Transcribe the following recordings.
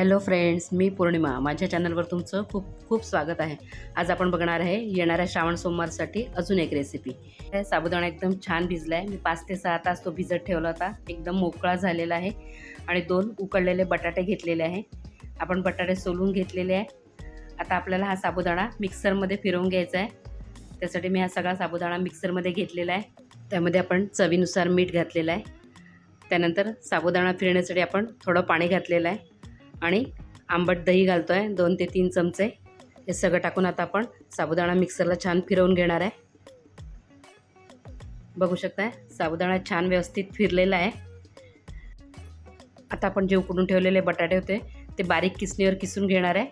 Hello friends मी पौर्णिमा. माझ्या चॅनलवर तुमचं खूप खूप स्वागत आहे. आज आपण बघणार आहे येणाऱ्या श्रावण सोमवारसाठी अजून एक रेसिपी हे साबुदाणा एकदम छान भिजला आहे मी पाच ते सहा तास तो भिजत ठेवला होता. एकदम मोकळा झालेला आहे. आणि दोन उकडलेले बटाटे घेतलेले आहे. आपण बटाटे सोलून घेतलेले आहे. आता आपल्याला हा साबुदाणा मिक्सरमध्ये फिरवून घ्यायचा आहे. त्यासाठी मी हा सगळा साबुदाणा मिक्सरमध्ये घेतलेला आहे. त्यामध्ये आपण चवीनुसार मीठ घातलेलं आहे. त्यानंतर साबुदाणा फिरण्यासाठी आपण थोडं पाणी घातलेलं आहे. आणि आंबट दही घालतो आहे दोन ते तीन चमचे. हे सगळं टाकून आता आपण साबुदाणा मिक्सरला छान फिरवून घेणार आहे. बघू शकताय साबुदाणा छान व्यवस्थित फिरलेला आहे. आता आपण जे उकडून ठेवलेले बटाटे होते ते बारीक किसणीवर किसून घेणार आहे.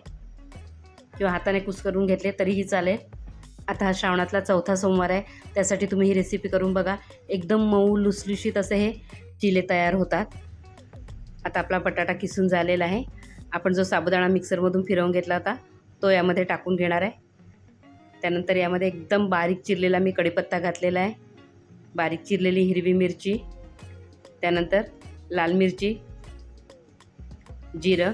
किंवा हाताने कुस्करून घेतले तरीही चालेल. आता हा श्रावणातला चौथा सोमवार आहे त्यासाठी तुम्ही ही रेसिपी करून बघा. एकदम मऊ लुसलुशीत असे हे चिले तयार होतात. आता आपला बटाटा किसून झालेला आहे. आपण जो साबुदाणा मिक्सरमधून फिरवून घेतला होता तो यामध्ये टाकून घेणार आहे. त्यानंतर यामध्ये एकदम बारीक चिरलेला मी कढीपत्ता घातलेला आहे. बारीक चिरलेली हिरवी मिरची त्यानंतर लाल मिरची जिरं.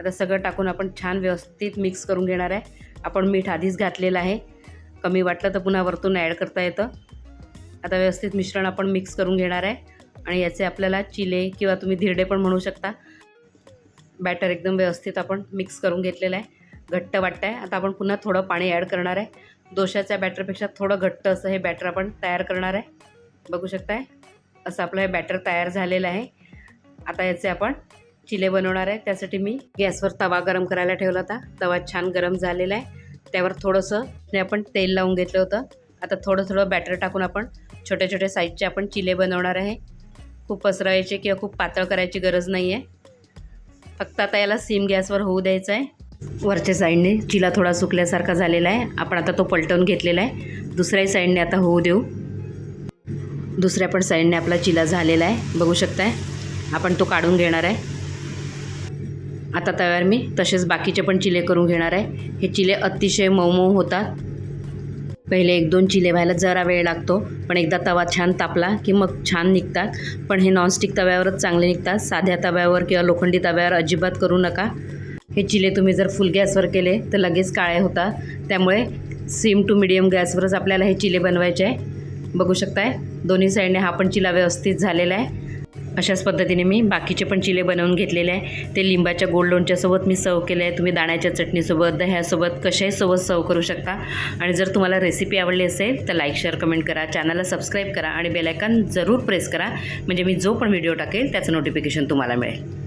आता सगळं टाकून आपण छान व्यवस्थित मिक्स करून घेणार आहे. आपण मीठ आधीच घातलेलं आहे. कमी वाटलं तर पुन्हा वरतून ॲड करता येतं. आता व्यवस्थित मिश्रण आपण मिक्स करून घेणार आहे. आणि याचे आपल्याला चिले किंवा तुम्ही धिरडे पण म्हणू शकता. बॅटर एकदम व्यवस्थित आपण मिक्स करून घेतलेलं आहे. घट्ट वाटतं आहे आता आपण पुन्हा थोडं पाणी ॲड करणार आहे. दोशाच्या बॅटरपेक्षा थोडं घट्ट असं हे बॅटर आपण तयार करणार आहे. बघू शकताय? असं आपलं हे बॅटर तयार झालेलं आहे. आता याचे आपण चिले बनवणार आहे. त्यासाठी मी गॅसवर तवा गरम करायला ठेवला होता. तवा छान गरम झालेला आहे. त्यावर थोडंसं आपण तेल लावून घेतलं होतं. आता थोडं थोडं बॅटर टाकून आपण छोटे छोटे साईजचे आपण चिले बनवणार आहे. खूप पसरायचे किंवा खूप पातळ करायची गरज नाही आहे फक्त आता याला सीम गॅसवर होऊ द्यायचं आहे वरच्या साईडने चिला थोडा सुकल्यासारखा झालेला आहे. आपण आता तो पलटवून घेतलेला आहे. दुसऱ्याही साईडने आता होऊ देऊ. दुसऱ्या पण साईडने आपला चिला झालेला आहे. बघू शकताय. आपण तो काढून घेणार आहे. आता तव्यावर मी तसेच बाकीचे पण चिले करून घेणार आहे. हे चिले अतिशय मऊ मऊ होतात. पहिले एक दोन चिले व्हायला जरा वेळ लागतो पण एकदा तवा छान तापला की मग छान निघतात. पण हे नॉनस्टिक तव्यावरच चांगले निघतात. साध्या तव्यावर किंवा लोखंडी तव्यावर अजिबात करू नका. हे चिले तुम्ही जर फुल गॅसवर केले तर लगेच काळे होतात. त्यामुळे सिम टू मिडियम गॅसवरच आपल्याला हे चिले बनवायचे आहे. बघू शकताय दोन्ही साईडने हा पण चिला व्यवस्थित झालेला आहे. अशाच पद्धतीने मी बाकीचे पण चिले बनवून घेतलेले आहे. ते लिंबाच्या गोड लोणच्यासोबत मी सर्व केले आहे तुम्ही दाण्याच्या चटणीसोबत दह्यासोबत कशाही सोबत सर्व करू शकता. आणि जर तुम्हाला रेसिपी आवडली असेल तर लाईक शेअर कमेंट करा. चॅनलला सबस्क्राईब करा आणि बेलायकन जरूर प्रेस करा. म्हणजे मी जो पण व्हिडिओ टाकेल त्याचं नोटिफिकेशन तुम्हाला मिळेल.